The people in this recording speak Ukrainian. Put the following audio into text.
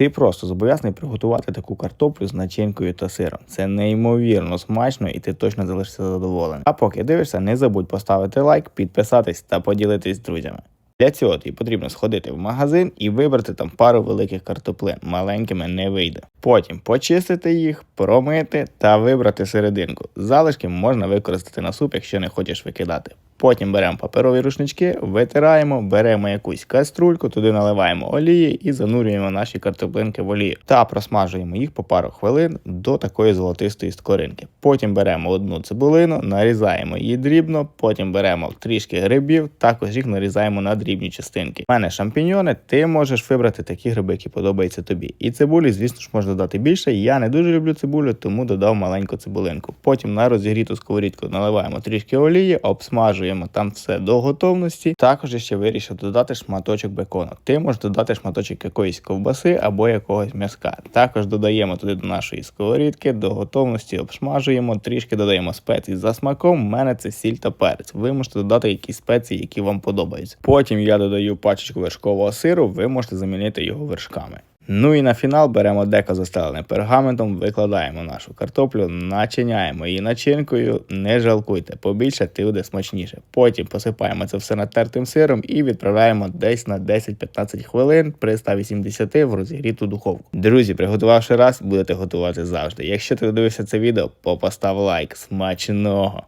Ти просто зобов'язаний приготувати таку картоплю з начинкою та сиром. Це неймовірно смачно і ти точно залишишся задоволений. А поки дивишся, не забудь поставити лайк, підписатись та поділитись з друзями. Для цього тобі потрібно сходити в магазин і вибрати там пару великих картоплин. Маленькими не вийде. Потім почистити їх, промити та вибрати серединку. Залишки можна використати на суп, якщо не хочеш викидати. Потім беремо паперові рушнички, витираємо, беремо якусь каструльку, туди наливаємо олії і занурюємо наші картоплинки в олію та просмажуємо їх по пару хвилин до такої золотистої скоринки. Потім беремо одну цибулину, нарізаємо її дрібно, потім беремо трішки грибів, також їх нарізаємо на дрібні частинки. У мене шампіньйони, ти можеш вибрати такі гриби, які подобаються тобі. І цибулі, звісно ж, можна додати більше. Я не дуже люблю цибулю, тому додав маленьку цибулинку. Потім на розігріту сковорідку наливаємо трішки олії, обсмажуємо там все до готовності. Також я ще вирішив додати шматочок бекону. Ти можеш додати шматочок якоїсь ковбаси або якогось м'язка. Також додаємо туди до нашої сковорідки, до готовності обсмажуємо, трішки додаємо спеції за смаком. У мене це сіль та перець. Ви можете додати якісь спеції, які вам подобаються. Потім я додаю пачечку вершкового сиру, ви можете замінити його вершками. Ну і на фінал беремо деко застелене пергаментом, викладаємо нашу картоплю, начиняємо її начинкою. Не жалкуйте, побільше ти буде смачніше. Потім посипаємо це все натертим сиром і відправляємо десь на 10-15 хвилин при 180 в розігріту духовку. Друзі, приготувавши раз, будете готувати завжди. Якщо ти дивився це відео, постав лайк. Смачного!